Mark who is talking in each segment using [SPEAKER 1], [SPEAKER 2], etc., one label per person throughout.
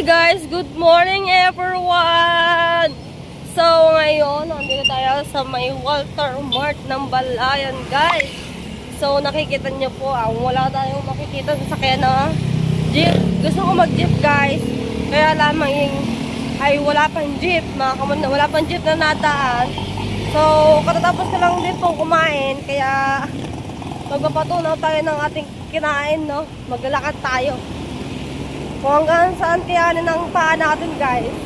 [SPEAKER 1] Hi guys! Good morning everyone! So ngayon, nandito tayo sa may Walter Mart ng Balayan guys. So nakikita niyo po, ang wala tayong makikita sa sakyan na jeep. Gusto ko mag-jeep guys. Kaya lamang yung, ay wala pang jeep. Mga wala pang jeep na nadaan. So katatapos ko lang din pong kumain. Kaya magpapatunaw tayo ng ating kinain no. Maglalakad tayo. Kung hanggang saan tiyanin ang paa natin, guys.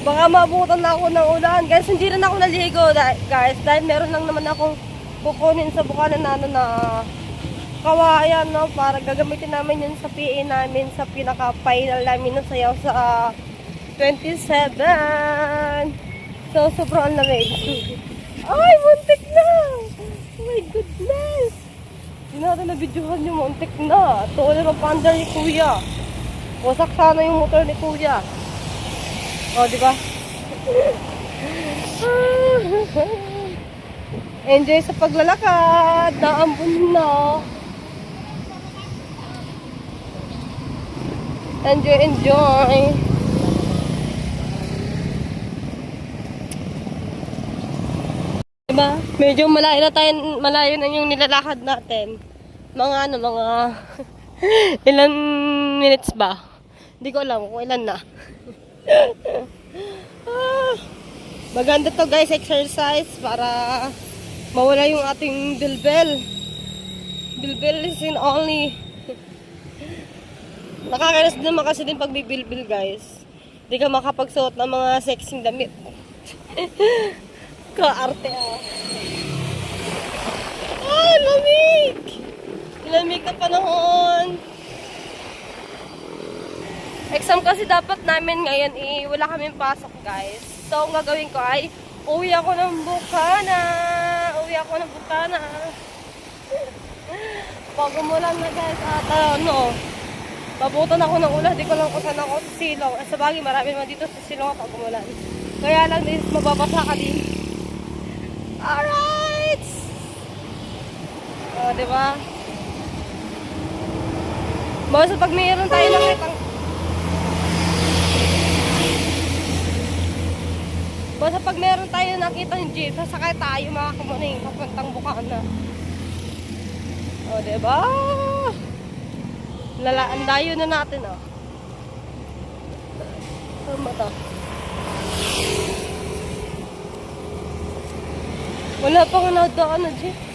[SPEAKER 1] Baka mabutan ako ng ulan. Guys, hindi rin ako naligo, guys. Dahil meron lang naman akong kukunin sa bukanan na ano na kawayan, no? Para gagamitin namin yun sa PA namin sa pinaka-final namin na sayaw sa ah, 27. So, sobrang lamig. Ay, muntik na! Oh my goodness! Hindi natin na-videohan yung muntik na. Tuloy ng panda ni Kuya. Wasak sana yung motor ni Kuya. O, di ba? Enjoy sa paglalakad. Naambun na. Enjoy, enjoy. Diba? Medyo malayo na tayo, malayo na yung nilalakad natin. Mga ano, mga ilan minutes ba? Hindi ko alam kung ilan na. ah, maganda to guys, exercise para mawala yung ating bilbel. Bilbel is in only. Nakakainis naman kasi din pag bibilbil guys. Hindi ka makapagsuot ng mga sexing damit. Kaarte ah. Ay, lamig! Lamig na panahon. Exam kasi dapat namin ngayon, eh, wala kaming pasok guys. So, ang gagawin ko ay, uwi ako ng bukana. Uwi ako ng bukana. Pag umulan na guys, at ano, Babutan ako ng ulan, di ko lang kung saan ako sa silong. Eh, sa marami naman dito sa silong pag umulan. Kaya lang din, mababasa ka din. Alright! O, oh, di ba? Basta pag mayroon tayo nakitang... Basta pag meron tayo nakita ng jeep, sasakay tayo mga kamuning papuntang Bukana. O, di ba? Lala, ang dayo na natin, oh. Ano ba to? Wala pa nga nadaan na, Jeep.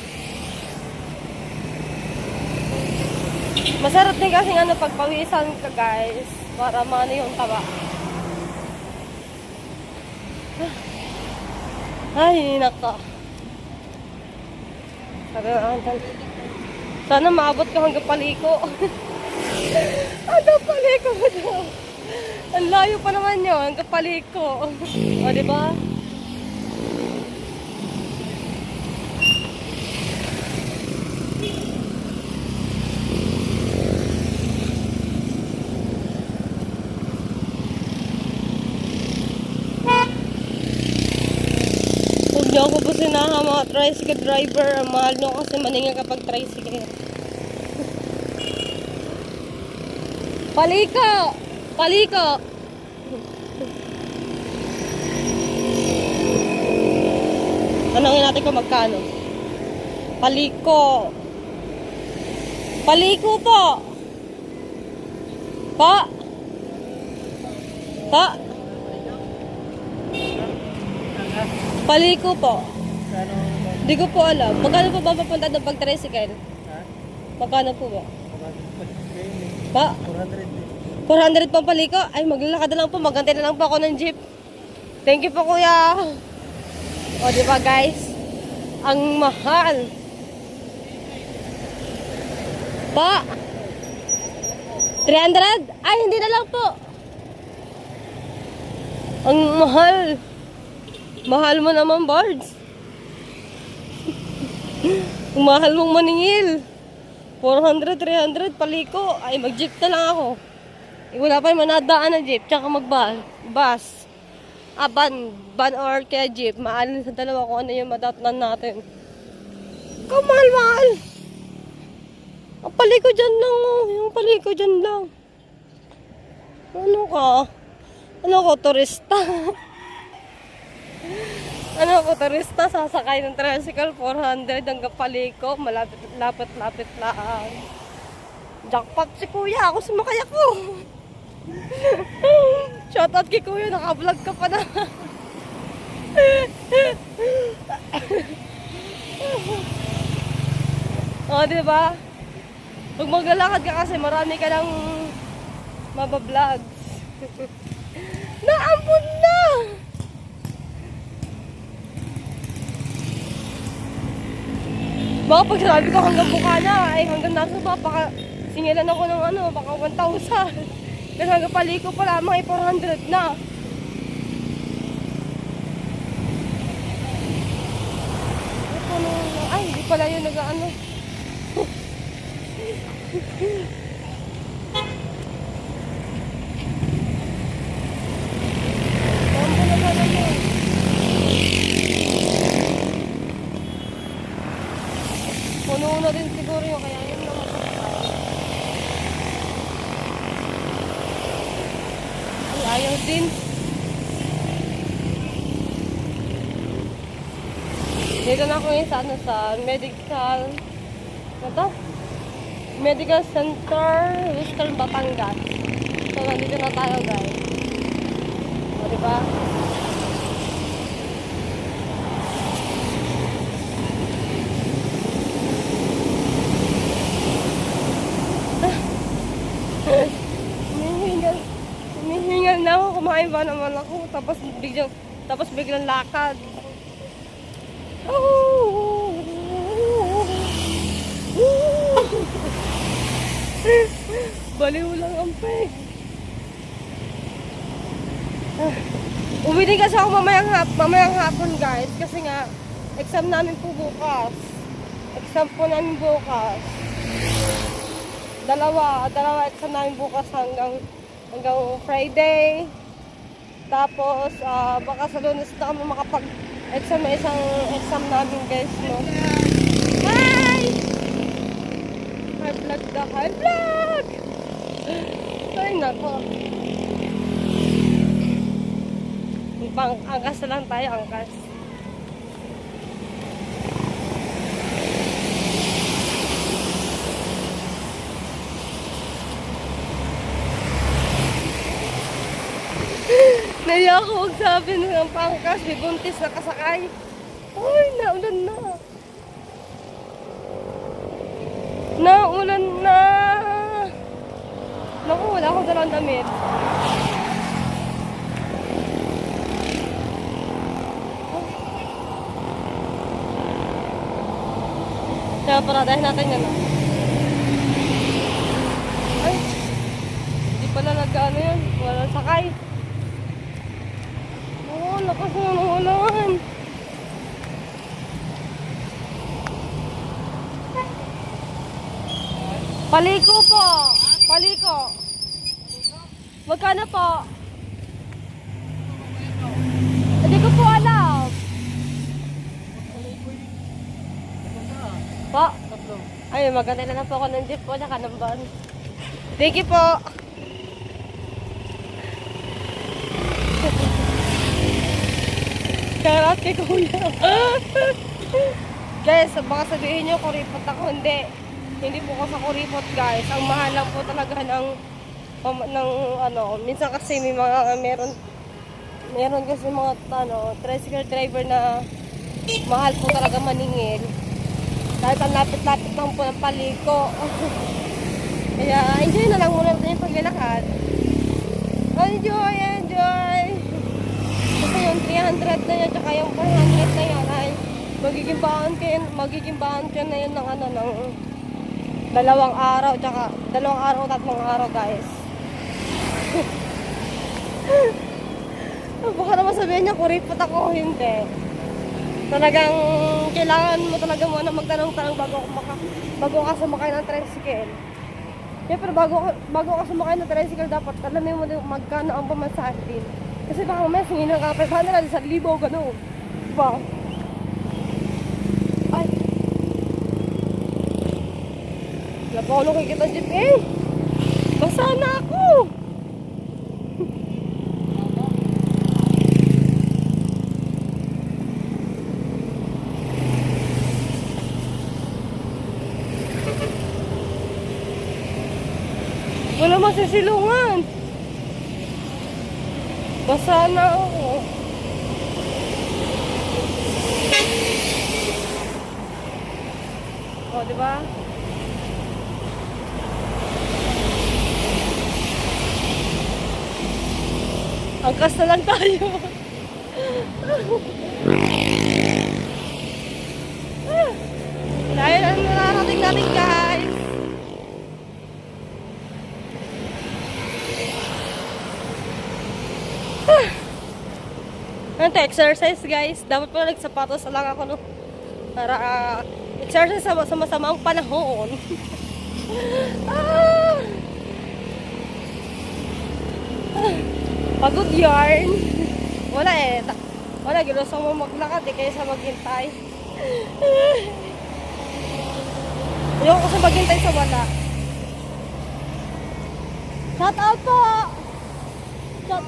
[SPEAKER 1] Masarap din kasi ano, pagpawisan ka, guys. Para maano yung taba. Ay, naka. Sabi na, sana maabot ka hanggang paliko. hanggang paliko mo daw. Ang layo pa naman yun, hanggang paliko. O, di ba? Huwag po sinaha mga tricycle driver. Ang mahal nyo kasi maninga kapag tricycle. Paliko! Paliko! Tanongin natin kung magkano. Paliko! Paliko po! Pa! Pa! Paliko po. Hindi ko po alam. Magkano po ba papunta ng pag-tricycle? Magkano po ba? Pa? 400 pang paliko? Ay, maglalakad na lang po. Magantay na lang po ako ng jeep. Thank you po, kuya. O, di ba, guys? Ang mahal. Pa? 300? Ay, hindi na lang po. Ang mahal. Mahal mo naman, Bards. Ang mahal mong maningil. 400, 300, paliko. Ay, mag-jeep na lang ako. Eh, wala pa naman nadaan na jeep, tsaka mag-bus. Bus. Ah, van. Van or kaya jeep. Maalin sa dalawa kung ano yung madatnan natin. Kamahal, mahal. Ang paliko dyan lang oh. Yung paliko dyan lang. Ano ka? Ano ko, turista? ano ko, turista? Sasakay ng tricycle, 400 hanggang paliko. Malapit, lapit, lapit lang. Jackpot si kuya, ako sumakay ako. Shoutout kay kuya, naka-vlog ka pa na. oh, di ba? Pag maglalakad ka kasi, marami ka lang mabablogs. Naampun na! Baka pag sinabi ko hanggang mukha na, ay hanggang nasa ba, baka singilan ako ng ano, baka 1,000. Kasi hanggang paliko pa lamang ay 400 na. Ay, puno na- Ay, hindi pala yun nag-ano. Mambo na ba naman? Puno na din siguro yung kaya yun lang masakit. Ay, ayaw din. Dito na ako ngayon sa ano sa medical ano to? Medical Center Western Batangas. So, nandito na tayo guys. O, diba? Humihingal. Humihingal na ako. Kumain ba naman ako. Tapos biglang, tapos biglang lakad. Baliw lang ang peg. Uwi din kasi ako mamayang, hap, mamayang hapon guys. Kasi nga, exam namin po bukas. Exam po namin bukas. Dalawa, dalawa exam namin bukas hanggang hanggang Friday. Tapos, ah, baka sa lunes na kami makapag-exam na isang exam namin guys, no? Hi! Hi vlog na, hi vlog! Ay, nako. Pang angkas na lang tayo, angkas. Naiya ako magsabi ng pangkas, may buntis na kasakay. Ay, naulan na. Naulan na. Naku, wala akong dalang damit. Kaya paradahin natin yan. Ay, hindi pala nag-ano yan. Wala sakay. Lakas na ng ulan. Paliko po. Paliko. Magkano po? Hindi ko po alam. Po? Ay, maganda na po ako ng jeep po, van. Thank you po. Karat kay kuya. guys, baka sabihin nyo kuripot ako. Hindi. Hindi po ako sa kuripot guys. Ang mahal lang po talaga ng, pam- ng ano, minsan kasi may mga meron meron kasi mga ano, tricycle driver na mahal po talaga maningil. Kahit ang lapit-lapit lang po ng paliko. Kaya enjoy na lang muna yung paglalakad. Enjoy, enjoy! Kasi yung 300 na yun, tsaka yung 400 na yun, ay magiging kayo, magiging kayo na yun ng ano, ng dalawang araw, tsaka dalawang araw, tatlong araw, guys. Baka naman sabihin niya, kuripot ako, hindi. Talagang kailangan mo talaga muna magtanong-tanong bago, maka, bago ka sumakay ng tricycle. Siyempre, bago, bago ka sumakay ng tricycle, dapat alamin mo din magkano ang pamasahe din. Kasi baka mamaya singin ka 500, 1,000, gano'n. Diba? Ay. Wala pa ako nakikita jeep eh. Basa na ako. Wala masisilungan. Basa na ako. O, di ba? Angkas na lang tayo. Dahil ang nararating natin guys. Ano exercise guys. Dapat pala nagsapatos na lang ako no. Para ah, exercise sa, sa masamang panahon. ah! Pagod yarn. Wala eh. Wala, ginusto mo maglakad eh, kaysa maghintay. Ayoko kasi maghintay sa wala. Shout out po! Shout...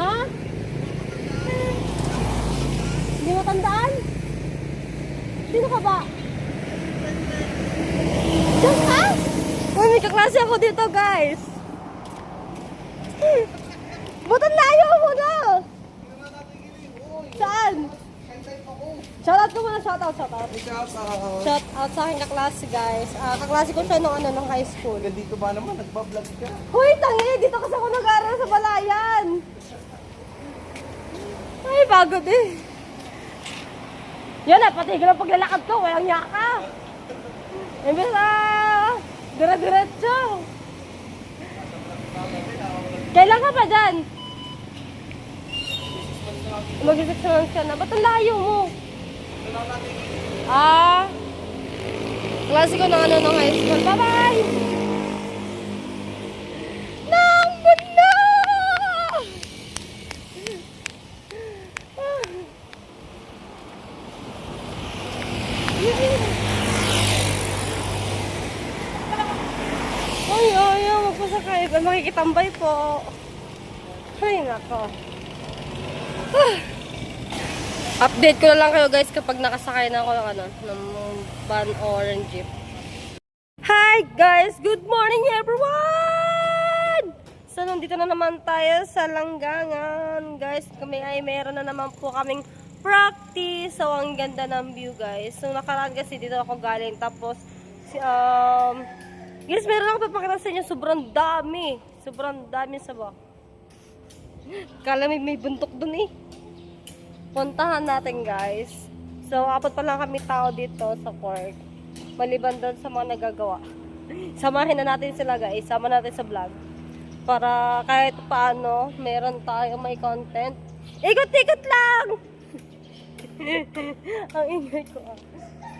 [SPEAKER 1] Ha? Hindi mo? Sino ka ba? Diyan ka? Uy, may kaklase ako dito, guys. Ba't ang layo mo na? Saan? Shoutout ko muna, shoutout, shoutout. Shout out sa aking kaklase, guys. Ah, kaklase ko siya nung ano, nung high school.
[SPEAKER 2] Dito ba naman? Nagbablog ka?
[SPEAKER 1] Hoy, tangi! Dito kasi ako nag-aaral sa Balayan. Ay, pagod eh. Yan na, patigil ang paglalakad ko. Walang yaka. Imbes na, dire-diretso. Kailan ka pa dyan? Mag-six ka na. Ba't ang layo mo? Ah, klase ko na ano nung high school. Bye-bye! Nang bunda! Ay, ayaw, magpasakay. Makikitambay po. Ay, nako. Update ko na lang kayo guys kapag nakasakay na ako ng ano, ng van or ng jeep. Hi guys! Good morning everyone! So nandito na naman tayo sa Langgangan. Guys, kami ay meron na naman po kaming practice. So ang ganda ng view guys. So nakaraan kasi dito ako galing. Tapos, um, guys, meron ako papakita sa inyo. Sobrang dami. Sobrang dami sa ba. Kala may, may buntok dun eh. Puntahan natin guys. So, apat pa lang kami tao dito sa park. Maliban doon sa mga nagagawa. Samahin na natin sila guys. Sama natin sa vlog. Para kahit paano, meron tayo may content. Ikot-ikot lang! Ang ingay ko ah.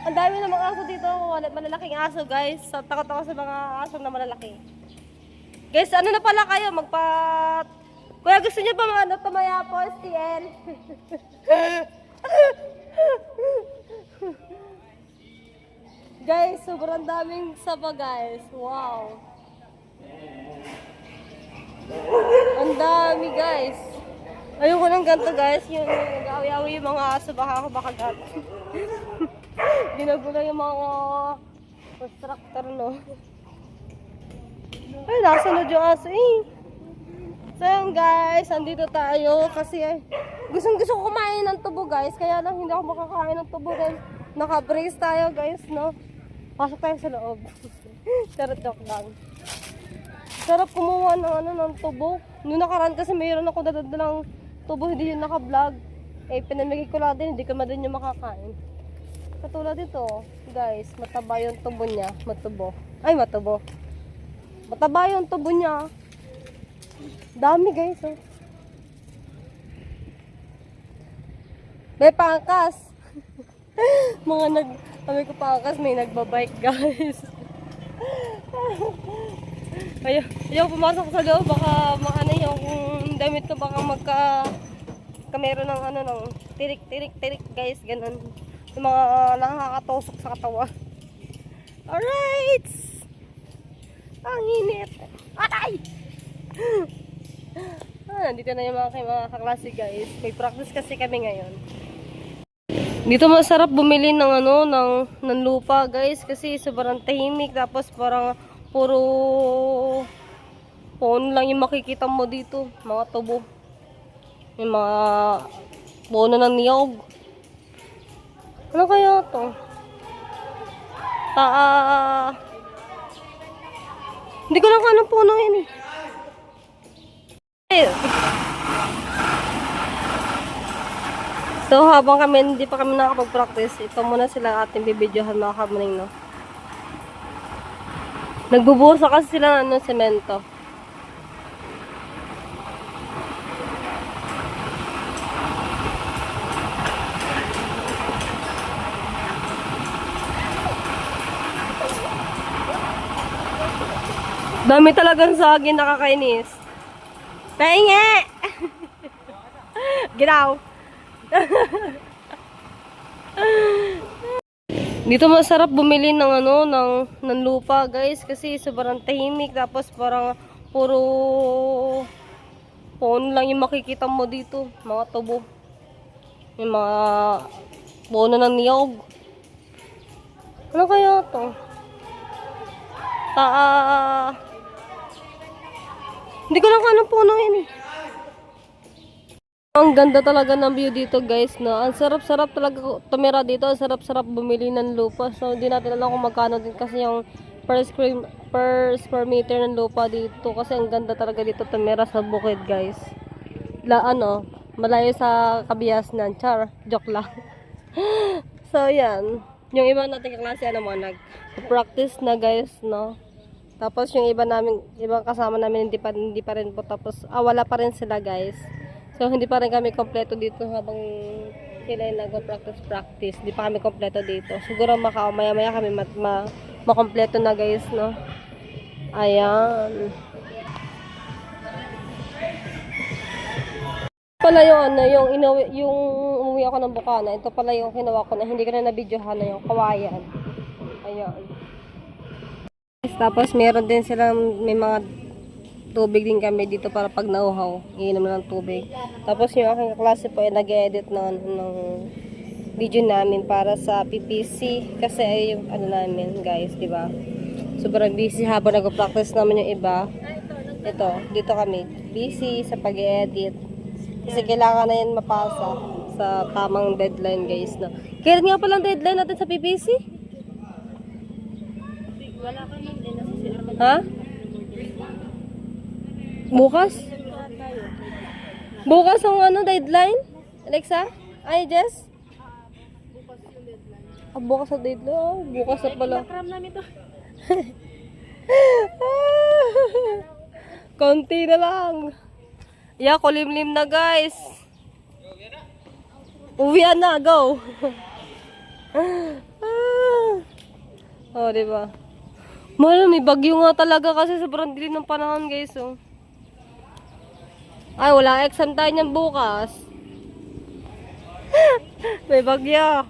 [SPEAKER 1] Ang dami ng mga aso dito. Malalaking aso guys. So, takot ako sa mga aso na malalaki. Guys, ano na pala kayo? Magpa... Kuya, gusto niyo ba mga ano, tumaya po, STL? guys, sobrang daming saba guys. Wow. Ang dami guys. Ayoko ng ganito guys. Yung nag-awi-awi yung mga aso, baka ako bakagat. Ginagula yung mga constructor, no? Ay, nasunod yung aso eh. So yun guys, andito tayo kasi ay, gustong gusto ko kumain ng tubo guys, kaya lang hindi ako makakain ng tubo guys. Naka-brace tayo guys, no? Pasok tayo sa loob. Charot joke lang. Sarap kumuha ng ano ng tubo. Noong nakaraan kasi mayroon ako dadadalang tubo, hindi yun naka-vlog. Eh, pinamigay ko lang din, hindi ka man yung makakain. Katulad dito, guys, mataba yung tubo niya, matubo. Ay, matubo. Mataba yung tubo niya. Dami guys, oh. May pangkas. Mga nag, kami ko pangkas, may nagbabike guys. Ayaw, ayaw pumasok sa loob, baka maano yung damit ko, baka magka, kamero ng ano, ng tirik, tirik, tirik guys, ganun. Yung mga nakakatusok sa katawan. Alright! Ang init! Atay! ah, nandito na yung mga, mga kaklase guys. May practice kasi kami ngayon. Dito masarap bumili ng ano, ng, ng lupa guys. Kasi sobrang tahimik. Tapos parang puro phone lang yung makikita mo dito. Mga tubo. Yung mga puno ng niyog. Ano kaya to? Ah, hindi ko lang kung anong puno yun eh. So, habang kami, hindi pa kami nakapag-practice, ito muna sila ating bibidyohan mga kamuning, no? Nagbubuhos na kasi sila ng ano, semento. Dami talagang saging nakakainis. Pahingi! Ginaw. Dito masarap bumili ng ano, ng, ng lupa guys kasi sobrang tahimik tapos parang puro phone lang yung makikita mo dito, mga tubo. Yung mga puno ng niyog. Ano kaya to? Ah, hindi ko lang kung anong puno yun eh. Ang ganda talaga ng view dito guys, no? Ang sarap-sarap talaga tumira dito. Ang sarap-sarap bumili ng lupa. So, hindi natin alam kung magkano din kasi yung per square, per square meter ng lupa dito. Kasi ang ganda talaga dito tumira sa bukid guys. La, ano, malayo sa kabiasnan. Char, joke lang. so, yan. Yung iba nating kaklase, ano mo, nag-practice na guys, no? Tapos yung iba namin, ibang kasama namin hindi pa hindi pa rin po tapos ah, wala pa rin sila guys. So hindi pa rin kami kompleto dito habang sila yung nag-practice practice. Hindi pa kami kompleto dito. Siguro maka maya maya kami mat, ma, makompleto na guys, no. Ayan. pala yung ano, yung inawi, yung umuwi ako ng Bukana. Ito pala yung kinuha ko na hindi ko na nabidyohan na yung kawayan. Ayan. Tapos meron din silang may mga tubig din kami dito para pag nauhaw, iinom na ng tubig. Tapos yung aking klase po ay nag-edit ng, ng video namin para sa PPC kasi ay yung ano namin guys, di ba? Sobrang busy habang nag-practice naman yung iba. Ito, dito kami busy sa pag-edit. Kasi kailangan na yan mapasa sa tamang deadline guys. No? Kailan nga palang deadline natin sa PPC?
[SPEAKER 2] Wala ka nang din nasa sila mag
[SPEAKER 1] Ha? Bukas? Bukas ang ano, deadline? Alexa? Ay, Jess? Ah, bukas ang deadline. Oh, bukas na pala.
[SPEAKER 2] Kram namin to.
[SPEAKER 1] Konti na lang. Yeah, kulimlim na guys. Uwian na, go. oh, di ba? Mahal, may bagyo nga talaga kasi sobrang dilim ng panahon, guys. Oh. Ay, wala exam tayo niyan bukas. may bagyo.